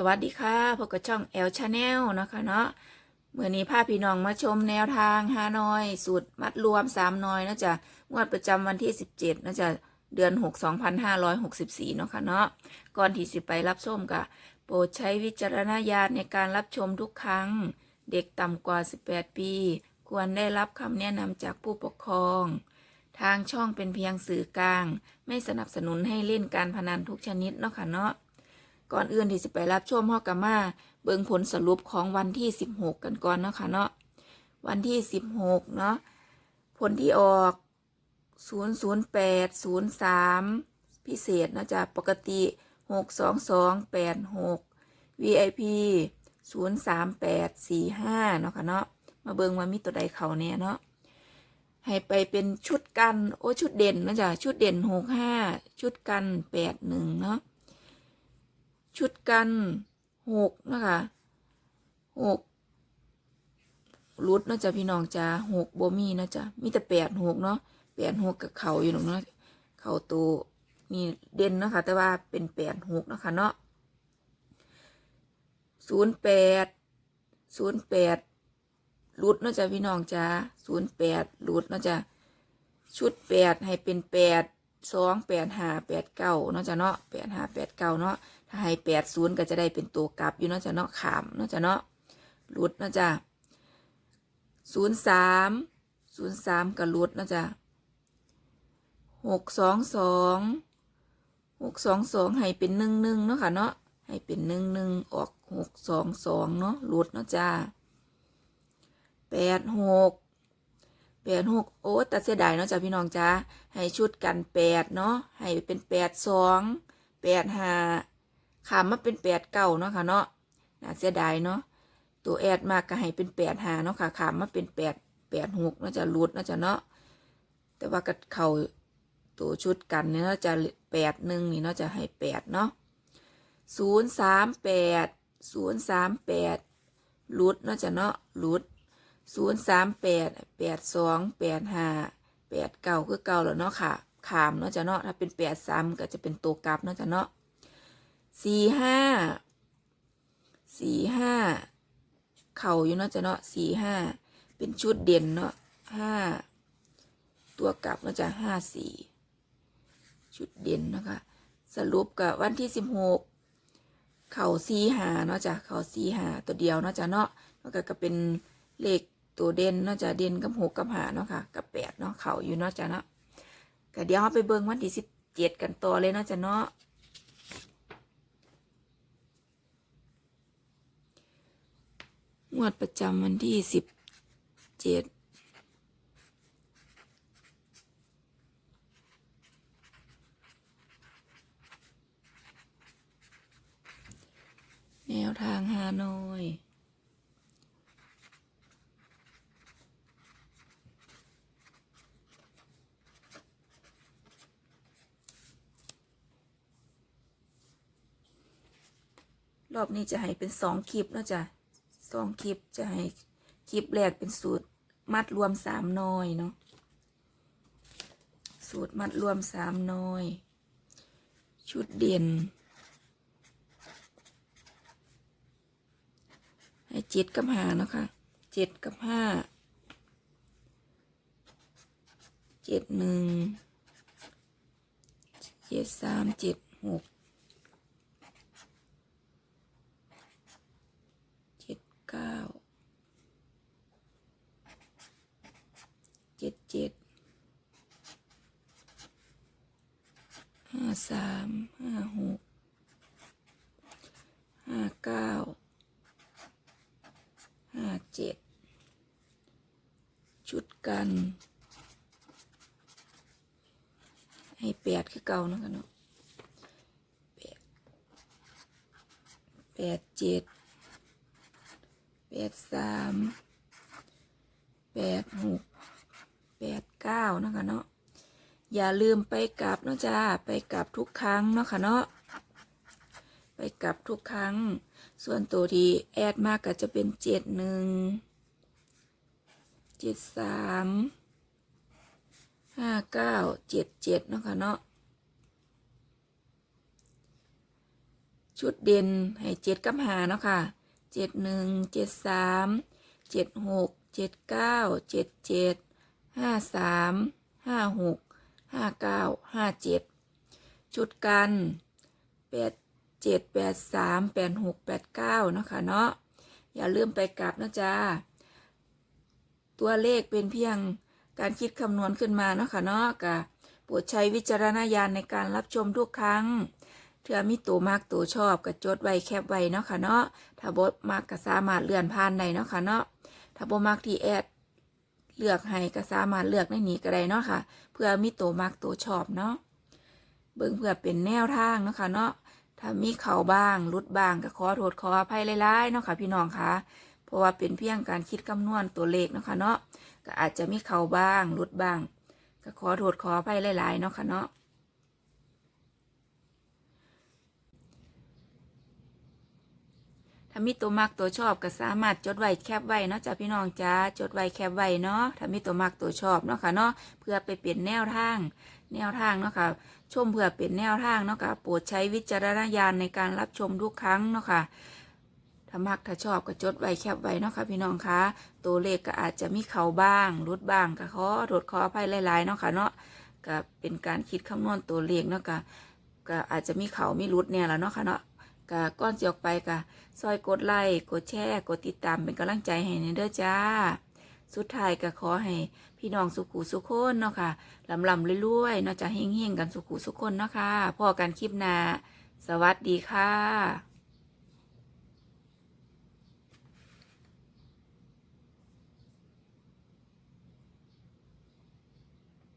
สวัสดีค่ะพบกับช่องแอลชาแนลนะคะเนาะเมื่อนี้พาพี่น้องมาชมแนวทางฮานอย สูตรมัดรวมสามน้อยนะจ๊ะงวดประจำวันที่17นะจ๊ะเดือน6 2564เนาะค่ะเนาะก่อนที่สิไปรับชมกะโปรดใช้วิจารณญาณในการรับชมทุกครั้ง เด็กต่ำกว่า18ปี ควรได้รับคำแนะนำจากผู้ปกครอง ทางช่องเป็นเพียงสื่อกลาง ไม่สนับสนุนให้เล่นการพนันทุกชนิดเนาะค่ะเนาะ ก่อนอื่นที่จะไปรับชมฮอกกามาเบิ่งผลสรุปของวันที่ 16 กันก่อนเนาะค่ะเนาะวันที่ 16 เนาะผลที่ออก 008 03 พิเศษเนาะจ๊ะปกติ 62286 VIP 03845 เนาะค่ะเนาะมาเบิ่งว่ามีตัวใดเขาเนี่ยเนาะให้ไปเป็นชุดกัน โอ้ ชุดเด่นเนาะจ๊ะชุดเด่น 65 ชุดกัน 81 เนาะ ชุดกันหกนะคะหกรุดนาะจ๊ะพี่น้องจ้าหกโบมีนาะจ๊ะมีแต่แปดหกเนาะแปดหกกับเขาอยู่หรอกเนาะเขาตัวนี่เด่นนะคะ แต่ว่าเป็นแปดหกนะคะเนาะศูนย์แปดศูนย์แปดรุดนาะจ๊ะพี่น้องจ้าศูนย์แปดรุดนาะจ๊ะชุดแปดให้เป็นแปดสองแปดห้าแปดเก้าเนาะจ๊ะเนาะแปดห้าแปดเก้าเนาะ ถ้าให้แปดศูนย์ก็จะได้เป็นตัวกลับอยู่เนาะจ้ะเนาะขามเนาะจ้ะเนาะรุดเนาะจ้ะศูนย์สามศูนย์สามก็รุดเนาะจ้ะหกสองสองหกสองสองให้เป็นหนึ่งหนึ่งเนาะค่ะเนาะให้เป็นหนึ่งหนึ่งออกหกสองสองเนาะรุดเนาะจ้ะแปดหกแปดหกโอ้แต่เสียดายเนาะจ้ะพี่น้องจ้าให้ชุดกันแปดเนาะให้เป็นแปดสองแปดห้า ขามมาเป็นแปดเก้าเนาะค่ะเนาะน่าเสียดายเนาะตัวแอดมากก็ให้เป็นแปดหาเนาะค่ะขามมาเป็นแปดแปดหกน่าจะรุดน่าจะเนาะแต่ว่าก็เข่าตัวชุดกันเนี่ยน่าจะแปดหนึ่งนี่เนาจะให้แปดเนาะศูนย์สามแปดศูนย์สามแปดรุดน่าจะเนาะรุดศูนย์สามแปดแปดสองแปดห้าแปดเก้าคือเก้าแล้วเนาะค่ะขามเนาะจะเนาะถ้าเป็นแปดสามก็จะเป็นตัวกลับเนาะจะเนาะ สี่ห้าสี่ห้าเข่าอยู่เนาะจะเนาะสี่ห้าเป็นชุดเด่นเนาะห้าตัวกลับเนาะจะห้าสี่ชุดเด่นนะคะ สรุปกับวันที่สิบหกเข่าสี่หาเนาะจ้ะเข่าสี่หาตัวเดียวเนาะจ้ะเนาะแล้วก็ก็เป็นเลขตัวเด่นเนาะจ้ะเด่นกับหกกับหาเนาะค่ะกับแปดเนาะเข่าอยู่เนาะจ้ะเนาะก็เดี๋ยวเราไปเบิ่งวันที่สิบเจ็ดกันต่อเลยเนาะจ้ะเนาะ งวดประจำวันที่สิบเจ็ดแนวทางฮานอยรอบนี้จะให้เป็นสองคลิปแล้วจ้ะ สองคลิปจะให้คลิปแรกเป็นสูตรมัดรวมสามน้อยเนาะสูตรมัดรวมสามน้อย ชุดเด่น ให้เจ็ดกับห้านะคะเจ็ดกับห้าเจ็ดหนึ่งเจ็ดสามเจ็ดหก เจ็ดเก้าเจ็ดเจ็ดห้าสามห้าหกห้าเก้าห้าเจ็ด ชุดกัน ให้แปดคือเก่านะกันเนาะแปดแปดเจ็ดแปดสามแปดหกแปดเก้านะคะเนาะอย่าลืมไปกลับเนาะจ้าไปกลับทุกครั้งเนาะค่ะเนาะไปกลับทุกครั้ง ส่วนตัวที่แอดมากก็จะเป็นเจ็ดหนึ่ง เจ็ดสามห้าเก้าเจ็ดเจ็ดเนาะค่ะเนาะชุดเด่นให้เจ็ดกับหาเนาะค่ะเจ็ดหนึ่งเจ็ดสามเจ็ดหกเจ็ดเก้าเจ็ดเจ็ดห้าสามห้าหกห้าเก้าห้าเจ็ดชุดกันแปดเจ็ดแปดสามแปดหกแปดเก้าเนาะค่ะเนาะอย่าลืมไปกลับนะจ๊ะ ตัวเลขเป็นเพียงการคิดคำนวณขึ้นมาเนาะค่ะเนาะกะโปรดใช้วิจารณญาณในการรับชมทุกครั้งเถื่อมีตัวมากตัวชอบก็จดไว้แคบไว้เนาะค่ะเนาะถ้าบ่มากก็สามารถเลื่อนผ่านได้เนาะค่ะเนาะถ้าบ่มากที่แอดเลือกให้ก็สามารถเลือกในนี้ก็ได้เนาะค่ะ เพื่อมีตัวมากตัวชอบเนาะเบิ่งเพื่อเป็นแนวทางเนาะค่ะเนาะถ้ามีเข่าบ้างหลุดบ้างก็ขอโทษขออภัยหลายๆเนาะค่ะพี่น้องค่ะ เพราะว่าเป็นเพียงการคิดคำนวณตัวเลขเนาะค่ะเนาะก็อาจจะมีเข่าบ้างลุดบ้าง ก็ขอโทษขออภัยหลายๆเนาะค่ะเนาะถ้ามีตัวมักตัวชอบก็สามารถจดไว้แคปไว้เนาะจ้าพี่น้องจ้าจดไว้แคปไว้เนาะถ้ามีตัวมักตัวชอบเนาะค่ะเนาะเพื่อไปเปลี่ยนแนวทาง แนวทางเนาะค่ะชมเพื่อเป็นแนวทางเนาะค่ะโปรดใช้วิจารณญาณในการรับชมทุกครั้งเนาะค่ะ ถ้ามักถ้าชอบก็จดไว้แคปไว้เนาะค่ะพี่น้องคะตัวเลขก็อาจจะมีเขาบ้างรุดบ้างก็ขอโทษขออภัยหลายๆเนาะค่ะเนาะก็เป็นการคิดคำนวณตัวเลขเนาะค่ะก็อาจจะมีเขามีรุดเนี่ยแหละเนาะค่ะเนาะก็ก้อนเสียออกไปก็ซอยกดไลค์กดแชร์กดติดตามเป็นกำลังใจให้ในเด้อจ้า สุดท้ายก็ขอให้พี่น้องสุขุสุขคนเนาะค่ะลำลำเรื่อยๆเนาะจะเฮงๆกันสุขุสุขคนเนาะค่ะพอกันคลิปหน้าสวัสดีค่ะ